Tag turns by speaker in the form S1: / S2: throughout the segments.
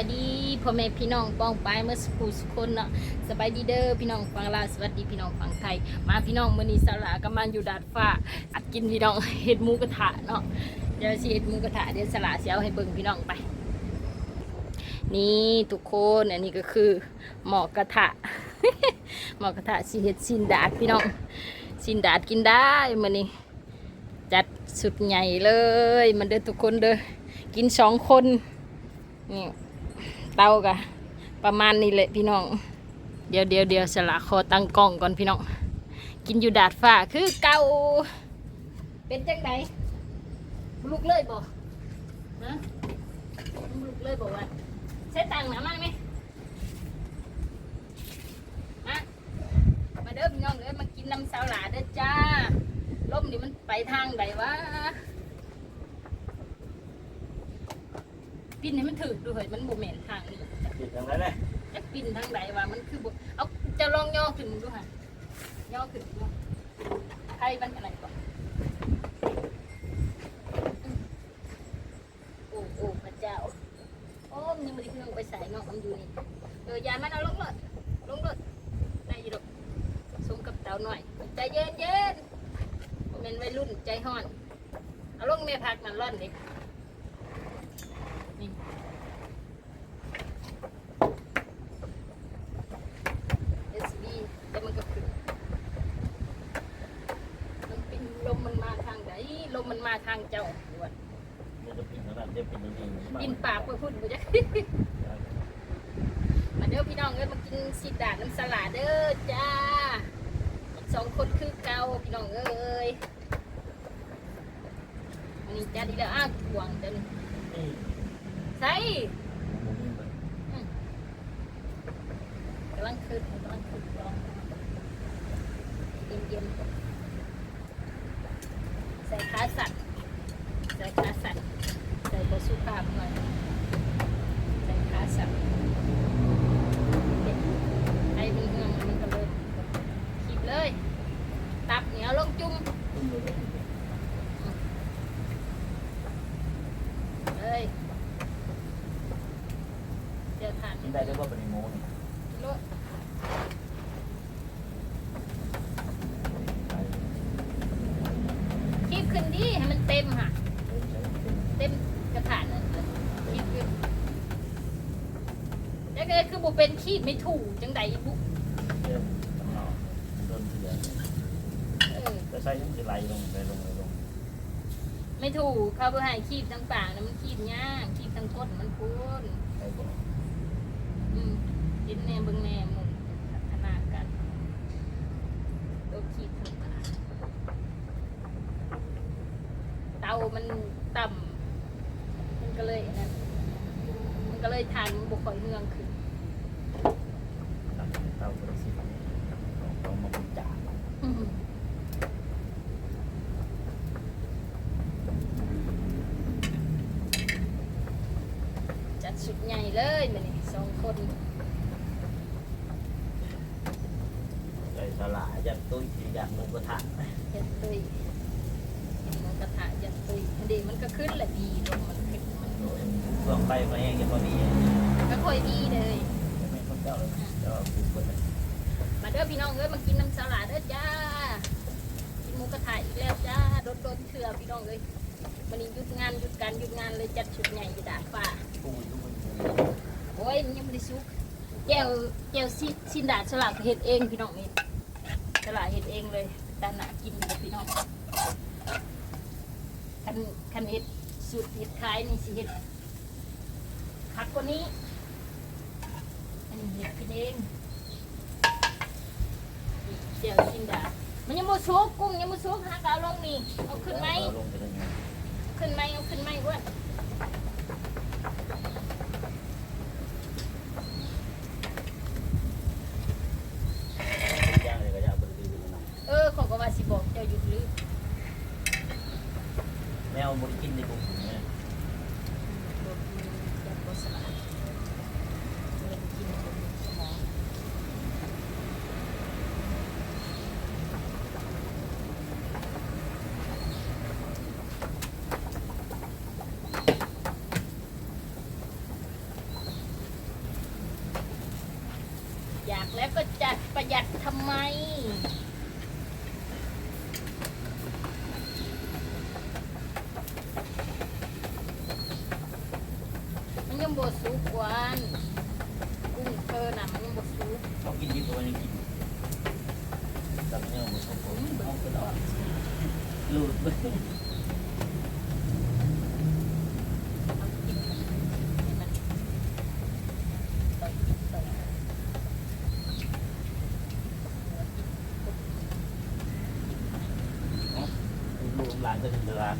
S1: ายดีพ่อแม่พี่น้องป้องปายเมื่อสักครู่สุกคนเนาะสบายดีเด้อพี่น้องฟังลาวสวัสดีพี่น้องฟังไทย มาพี่น้องมื้อนี้สลากำลังอยู่ดาดฟ้าอัดกินพี่น้องเฮ็ดหมูกระทะเนาะเดี๋ยวสิเฮ็ดหมูกระทะเดี๋ยวสลาเสิเอาให้เบิ่งพี่น้องไป นี่ทุกคนอันนี้ก็คือหมอกระทะหมอกระทะสิเฮ็ดซินดาดพี่น้องซินดาดกินได้มื้อนี้จัดสุดใหญ่เลย มันเด้อทุกคนเด้อกินสองคนนี่ เตากะประมาณนี้แหละพี่น้อง เดี๋ยวเดี๋ยวเดี๋ยวสละคอตั้งกล้องก่อนพี่น้อง กินอยู่ดาดฟ้าคือเก่าเป็นจังไดลูกเลยบ่ฮะลูกเลยบ่ว่าใช้ตังค์หนามาไหมมามาเด้อพี่น้องเด้อมากินน้ำสาวหลาเด้อจ้าลมนี่มันไปทางใดวะปินให้มันถึกดูเฮ้ยมันบ่แม่นทาง
S2: ปิดทางนั้นเลย
S1: จะปินทางใดวะมันคือบ่เอาจะลองย่อขึ้นดูฮะย่อขึ้นดูใครมันอะไรก่อนโอ้โอ้พระเจ้าโอ้มันยังไม่ได้เครื่องไปใส่เนาะมันอยู่นี่เออยายมันเอาลงเลยลงเลยได้อยี่ดอกสมกับเต่าหน่อยใจเย็นเย็นเป็นวัยรุ่นใจห้อนเอาลงแม่พักมันร่อนดินี่เอสบีแล้วมันก็ขึ้นมันเป็นลมมันมาทางไหนล มมันมาทางเจ้าปวด
S2: เดี๋ยวจะปิดทางนั้นเดี๋ยวปิดตรงนี้
S1: กินปากไปพุ่นไปจ้ะมาเด้อพี่น้องเอ้ยมากินสิดาดน้ำสลัดเด้อจ้าอีกสองคนคือเก่าพี่น้องเอ้ยอันนี้จ้าดีแล้วอ้าวหวงเดิน
S2: นี่
S1: ใส่กำลังคืนกำลังคืนร้องเย็นเย็นๆใส่ขาสัตว์ ใส่ขาสัตว์ใส่บสุภาพหน่อยใส่ขาสัตว์ไอ้มันเงืองมันก็เลยขีบเลย ตับเหนียวลงจุ่มเลยเดี๋ยวทาน
S2: กินได้ด้วยว่าเป็นโมนี่
S1: รถขีบขึ้นดิให้มันเต็มค่ะ เต็มกระถางนั่นเลยขีบขึ้นแล้วก็คือบุเป็น ขีบไม่ถูกจังใดบุ
S2: เดี๋ยวต้องรอโดนเสือ
S1: เออ
S2: จะใส่ยังจะไหลลงไปลงไปลง
S1: ไม่ถูกเขาไปให้คีบทั้งปากนะมันคีบยากคีบทั้งก้นมันพูน
S2: ไปบ่
S1: อืมกินแหนมเบิ่งแหนมมึงพัฒนากันตัวคีบทั้งปากเตามันต่ำมันก็เลยนั่นมันก็เลยทานบุกคอยเมืองขึ้น
S2: ตัดเตาบริสิทธิ์ต้องมาบุญจ่า
S1: อืม จัดสุดใหญ่เลยมันนี่สองคน
S2: ใส่สลายัดตุ้ยยัดหมูกระทะ
S1: ยันตุยมันกระถายันตุยเด็มันก็ขึ้นแหละดีลงมันขึ้นมัน
S2: ช่วงไปมาเองยังพอดี
S1: ก็ค่อยดีเลย
S2: ไม่คนเจ้าเลยเจ้าคือคน
S1: มาเด้อพี่น้องเอ้ยมากินน้ำสลัดเด้อจ้ากินหมูกระทะอีกแล้วจ้าโดนโดนเถื่อพี่น้องเอ้ยวันนี้หยุดงานหยุดการหยุดงานเลยจัดชุดใหญ่อยู่ดาดฟ้า
S2: ปูทุกคน
S1: โอ้ยมันยังไม่ได้ซุกแก้วแก้วซิซินดาดสลัดเฮ็ดเองพี่น้องเองสลัดเฮ็ดเองเลยแต่หนากินพี่น้องคันคันเฮ็ดสูตรเฮ็ดขายนี่สิเฮ็ดคักกว่านี้อันนี้เฮ็ดกินเองเดี๋ยวซินดาดมันยังบ่ซุกกุ้งยังบ่ซุกหากเอาลงนี่เอาขึ้นไหม
S2: ลงไปเลย
S1: ขึ้นไหมเอาขึ้นไหมวน
S2: บุ
S1: กแม่อยาก
S2: แล้วก็
S1: จัดประหยัด สุกหวานกุ้งเธอน่ะมันยังบดสุก
S2: ต้องกินดีกว่านี้กินแต่เนี่ยมันสมบูรณ์เอาไปแล้วหลุดไป
S1: เอากินให้มันต่อยกินต่อย
S2: ลูกหลานจะถึงเวลา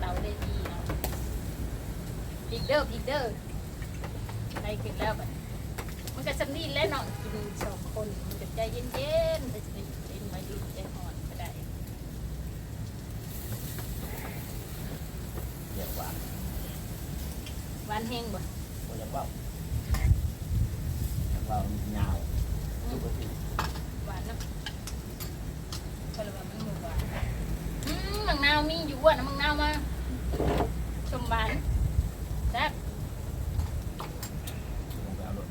S1: เราได้ดีเนาะพี กเดอร์พีกเดอร์ได้ขึ้นแล้วบัดมันก็สำนีแล้วเนาะกินสองคนมันก็ใจเย็นๆแต่จะได้เป็นมาอยู่ใจอ่อนก็ได้
S2: เดี๋ยวว่า
S1: หวานแห้งบ่
S2: ก็จะว่าว่าเงาดูไปสิ
S1: หวานนะก็เลยว่ามันหมูหวานอืมมังนาวมีอยู่อ้วนนะมังนาวมาชมหวานแซ่บ
S2: ลงไปเอารถ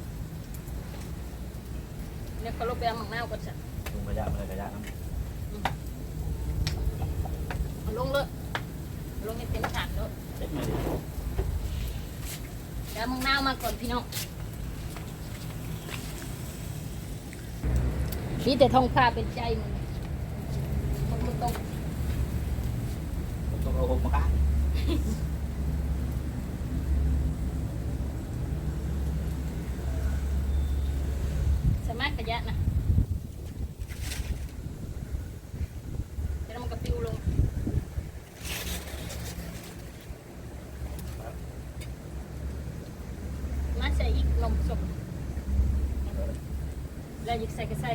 S1: เดี๋ยวเขาลงไปเอามังนาวก่อนจ้ะ
S2: ลงไปยะมันกระยะน้ำ
S1: เอาลงเลยเอาลงให้เต็มถาดเลย
S2: เช็ดมาดิ
S1: เดี๋ยวมังนาวมาก่อนพี่น้องมีแต่ทองฟ้าเป็นใจมึงมันบ่ตรง
S2: ผมต้องเอาหกมาก้า
S1: สา มารถขยะนะเดี๋ยวมันก็ปิวลงมาใส่อีกนมสดแล้วหยิบใส่ก็ใส่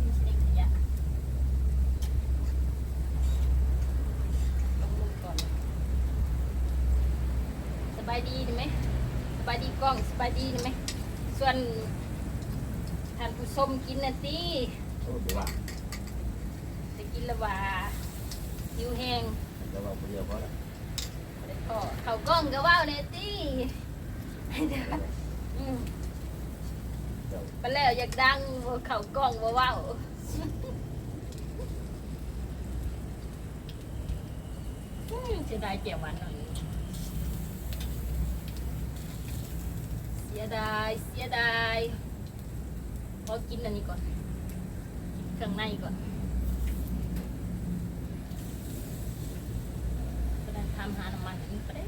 S1: นี่ใส่ขยะลงลงก่อนส บายดีดีไหมสบายดีกล้องสบายดีดีไหมส่วนท่านผู้ชมกินนะตี
S2: โอ้เดี๋ยวว่า
S1: จะกินและว่าหิวแห้ง
S2: เดี๋ยวเราไปเดียวพอแล้ว
S1: แต่ก็เขากล้องก็ว่าวเนี่ยตีอืม
S2: เดี๋ยว
S1: ไปแล้วอยากดังบ่เขากล้องบ่ว่าวอืมจะได้เกี่ยวหวานหน่อยเสียดาย เสียดายพอกินอันนี้ก่อนกินเครื่องในก่อนก็ได้ทำหาน้ำมันอีกก็ได้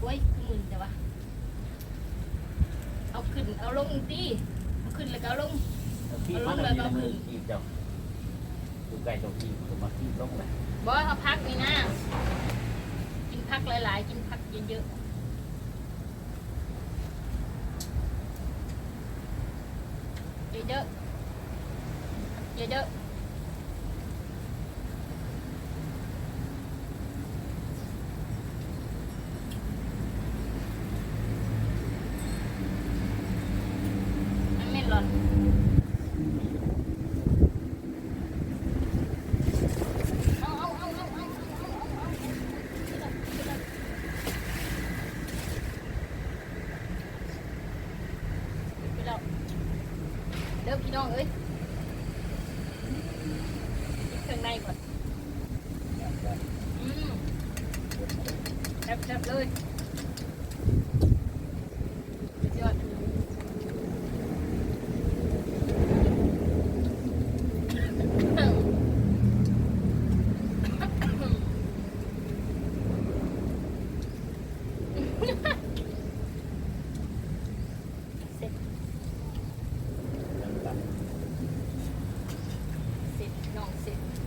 S1: โอ้ยคือมึนแต่ว่าเอาขึ้น เอาลงตีเอาขึ้นแล้วก็เอาลง
S2: พี่มันมีน้ำมือขีบเจ้าดูไก่ตัวขีบผมมาขีบลงเลย
S1: บอยเอาพักนี่นะกินพักหลายๆ กินพักเยอะๆเยอะๆเยอะๆ ด้อพี่น้องเอ้ยเครื่องในก่อนอืมแซ่บๆเลย হচ্ছে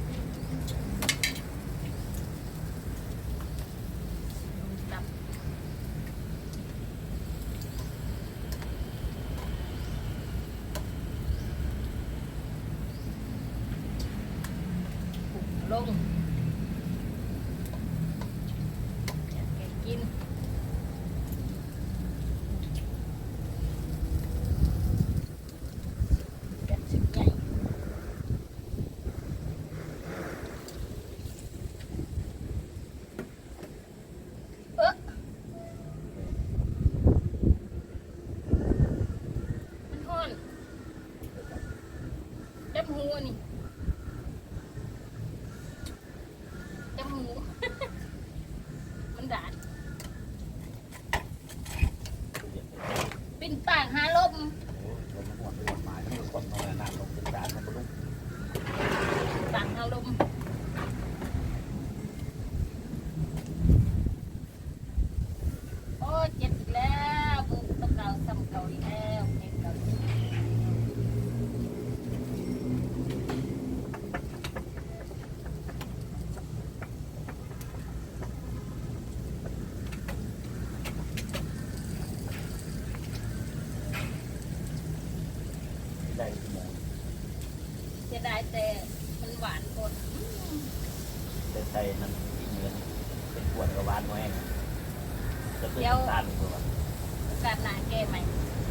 S2: โอกา
S1: สหนาแก้ใหม่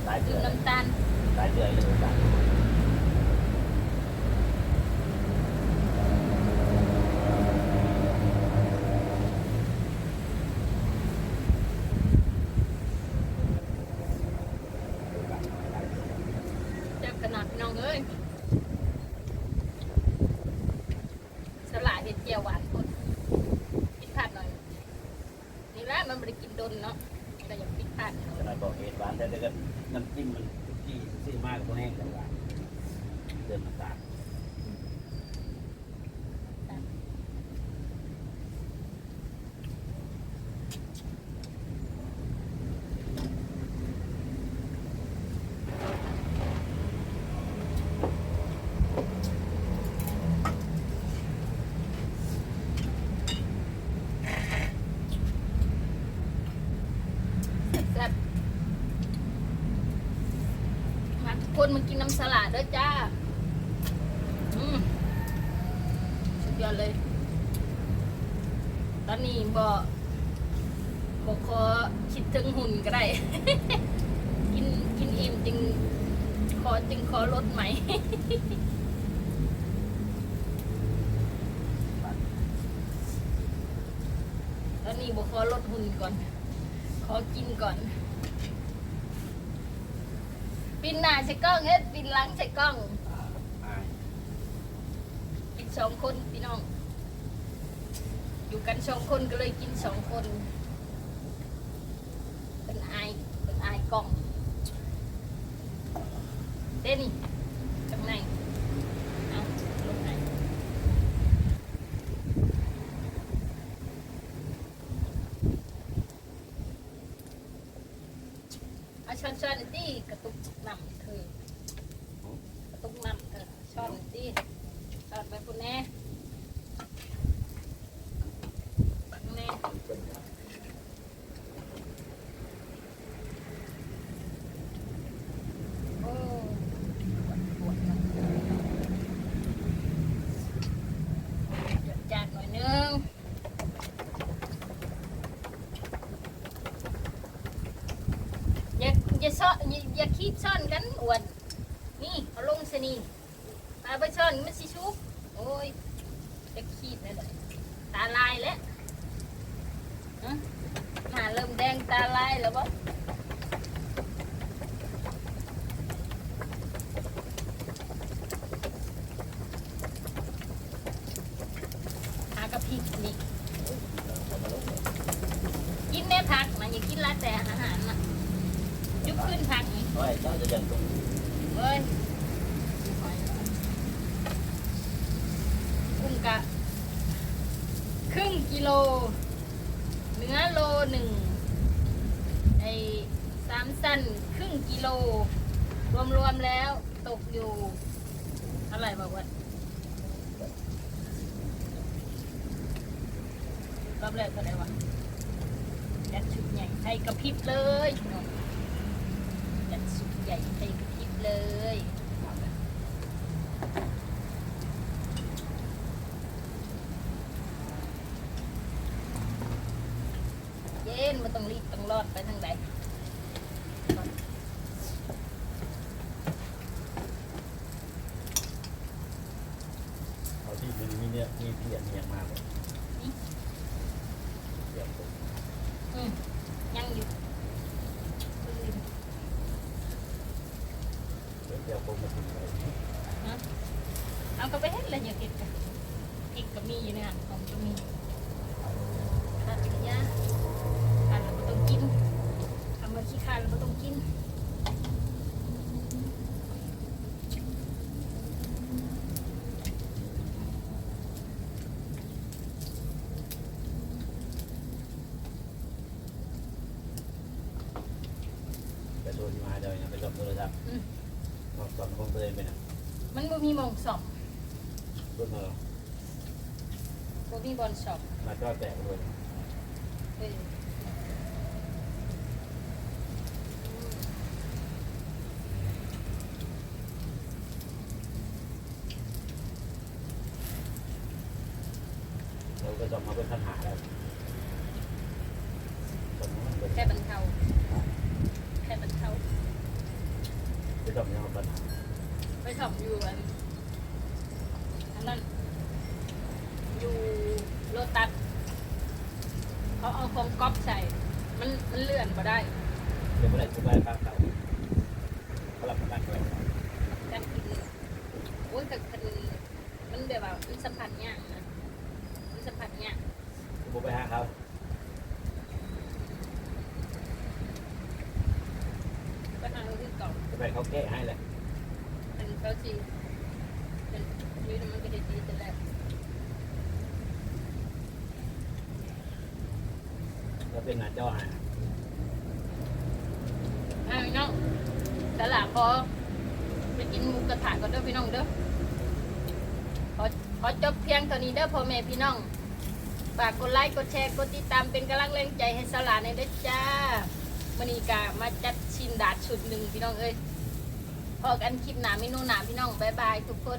S2: หลายเดื
S1: ดื่
S2: อ
S1: ม
S2: น
S1: น้ำตาล
S2: หลายเดือนเลยจ้ะ
S1: เจ็บขนาดพี่น้องเอ้ยสลายเห็ดเจียวหวานกดพิดพลาดหน่อย นี่แหละมันไม่ได้กินดนเนาะแต่อยังพิดพลาดหน่อย
S2: ขนาดบอกเหตุหวานแต่เดี๋ยวน้ำจิ้มมันที่ซีมากกว่าแห้ง จังหวะเดินมาตาล
S1: แซ่บ มากคนมากินน้ำสลัดด้อจ้า อืมสุดยอดเลย ตอนนี้บ่บ่ขอคิดถึงหุ่นก็ได้ กินกินอิ่มจึงขอจึงขอลดใหม่ตอนนี้บ่ขอลดหุ่นก่อน ขอกินก่อน ปินหน้าใส่กล้องเฮ็ดปินหลังใส่กล้องกินสองคนพี่น้อง อยู่กันสองคนก็เลยกินสองคน เป็นอายเป็นอายกล้องเด้นี่ข้างในเอาลงไหนเอาช้อนช้อนๆตีกระตุกน้ำเธอกระตุกน้ำเธอช้อนตีช้อนไปคุณแน่แน่ โอ้ปวดนะหยุดจานหน่อยนึงอย่าอย่าซ่ อย่าอย่าคีบซ่อนกันอ้วนนี่เอาลงสนีตาไปซ่อนมันสิชุบโอ้ยจะคีบนั่นแหละตาลายแล้วหาเริ่มแดงตาลายแล้วบ่หากระพรินี่กินแม่ผักนอย่ากินละแต่อาหะยุบขึ้นผักนี่
S2: โอ้ย เจ้าจะเดินตรง
S1: เว้ยกุ้งกะ ครึ่งกิโล เนื้อโลหนึ่งไอ้สามสั้นครึ่งกิโล รวมๆแล้วตกอยู่เท่าไหร่บอกว่ารอบแรกก็ได้วะยัดชุดใหญ่ไทยกระพริบเลย หญ่ไทยกระพริบเลยเย็นมาต้องรีบต้องรอดไปทางใด
S2: เอาที่มันมีเนี่ยมีเพียนมีอย่างมากเลยเดี๋ยวผม
S1: คง
S2: มาถึงได้
S1: อาก็ไปเห็นเลยอย่าติดกันอีกก็มีอยู่ในหันของก็มีขาดไปยะขาดเราต้องกินทำมาขี้ขาดเราต้องกิน
S2: ไปโดนมาเดี๋ยวไปหลบโทรศัพท์
S1: อืม
S2: บอกก่อนคงเตยไปนะ
S1: มันบ่มีหมองสอบ
S2: รุ่นเธอ
S1: บ่มีบอลสอบ
S2: มาจอแตกเลย
S1: เออ
S2: เราก็จะมาเป็นปัญหาแล้วตอนนี้มันเป็น
S1: แค่บรรเทาแค่บรรเทา
S2: จะต้องมาปัญหา
S1: ไปสอบอยู่อันอันนั้นอยู่โลตัสเขาเอาของก๊อปใส่ มันมันเลื่อนมาได้
S2: เดี๋ยวเมื่อไหร่จะไปข้าวเขาเขาหลับประกันไว้
S1: การกินโอ้ยแต่คันมันแบบว่ามันสัมผัสยากนะมันสัมผัสยาก
S2: ผมไปหาเขา
S1: ก็ทางเราที่เก่า
S2: จะไปเขาแก้ให้เลย
S1: เป็นเขาจีเป็นยืนมันก็จะดีแต่แรก
S2: แล้วเป็นหน้าจอให้
S1: อะพี่น้องตลาดพอไปกินหมูกระทะก่อนเด้อพี่น้องเด้อขอขอจบเพียงเท่านี้เด้อพ่อแม่พี่น้อง ฝากกดไลค์กดแชร์กดติดตามเป็นกำลังแรงใจให้สลาในอยเด้อจ้ามันีกามาจัดชินดาดชุดหนึ่งพี่น้องเอ้ย พอกันคลิปหนาเมนูหนาพี่น้องบายบายทุกคน